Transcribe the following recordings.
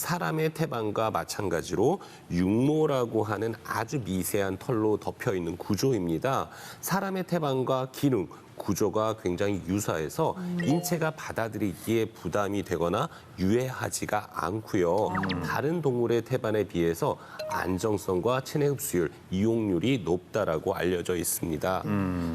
사람의 태반과 마찬가지로 육모라고 하는 아주 미세한 털로 덮여 있는 구조입니다. 사람의 태반과 기능, 구조가 굉장히 유사해서 인체가 받아들이기에 부담이 되거나 유해하지가 않고요. 다른 동물의 태반에 비해서 안정성과 체내 흡수율, 이용률이 높다라고 알려져 있습니다.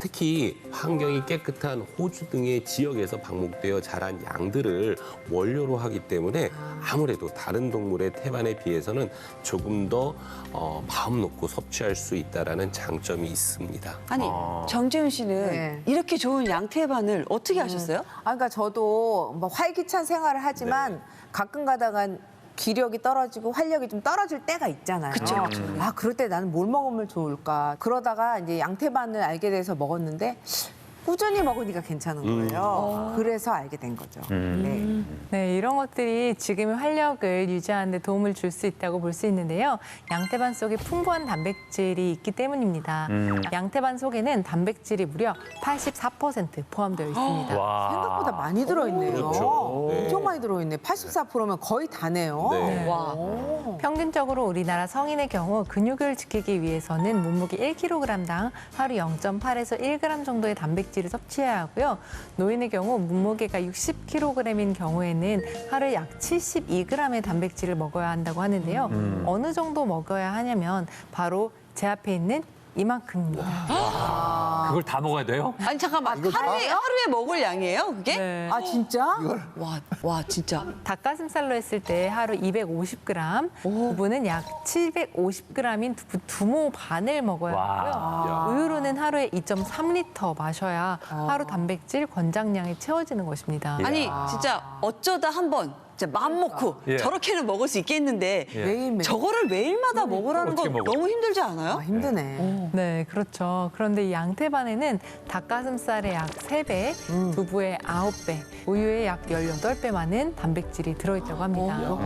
특히 환경이 깨끗한 호주 등의 지역에서 방목되어 자란 양들을 원료로 하기 때문에 아무래도 다른 동물의 태반에 비해서는 조금 더 어, 마음 놓고 섭취할 수 있다라는 장점이 있습니다. 아니 정재훈 씨는 네. 이렇게 좋은 양태 반을 어떻게 하셨어요? 아, 그러니까 저도 뭐 활기찬 생활을 하지만 가끔 가다가 기력이 떨어지고 활력이 좀 떨어질 때가 있잖아요. 그쵸, 그쵸. 아, 그럴 때 나는 뭘 먹으면 좋을까. 그러다가 이제 양태반을 알게 돼서 먹었는데 꾸준히 먹으니까 괜찮은 거예요. 그래서 알게 된 거죠. 네. 네, 이런 것들이 지금의 활력을 유지하는 데 도움을 줄 수 있다고 볼 수 있는데요. 양태반 속에 풍부한 단백질이 있기 때문입니다. 양태반 속에는 단백질이 무려 84% 포함되어 있습니다. 와. 생각보다 많이 들어있네요. 그렇죠. 네. 엄청 많이 들어있네. 84%면 거의 다네요. 네. 와. 오. 평균적으로 우리나라 성인의 경우 근육을 지키기 위해서는 몸무게 1kg당 하루 0.8에서 1g 정도의 단백질 을 섭취해야 하고요. 노인의 경우 몸무게가 60kg인 경우에는 하루에 약 72g의 단백질을 먹어야 한다고 하는데요. 어느 정도 먹어야 하냐면 바로 제 앞에 있는 이만큼입니다. 그걸 다 먹어야 돼요? 아니 잠깐만 하루에 하루에 먹을 양이에요 그게? 네. 아, 진짜? 와, 와 진짜. 닭가슴살로 했을 때 하루 250g, 두부는 약 750g인 두부 두모 반을 먹어야 와. 하고요. 우유로는 하루에 2.3리터 마셔야 하루 단백질 권장량이 채워지는 것입니다. 아니 진짜 어쩌다 한번 진짜 마음 먹고 예. 저렇게는 먹을 수 있겠는데 예. 매일매일. 저거를 매일마다 먹으라는 거 어떻게 먹어? 너무 힘들지 아, 않아요? 힘드네. 네, 그렇죠. 그런데 이 양태반에는 닭가슴살의 약 3배, 두부의 9배, 우유의 약 18배 많은 단백질이 들어있다고 합니다.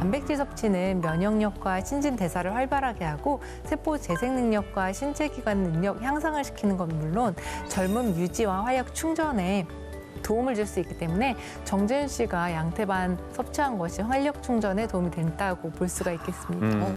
단백질 섭취는 면역력과 신진 대사를 활발하게 하고 세포 재생 능력과 신체 기관 능력 향상을 시키는 건 물론 젊음 유지와 활력 충전에 도움을 줄 수 있기 때문에 정재윤 씨가 양태반 섭취한 것이 활력 충전에 도움이 된다고 볼 수가 있겠습니다. 음.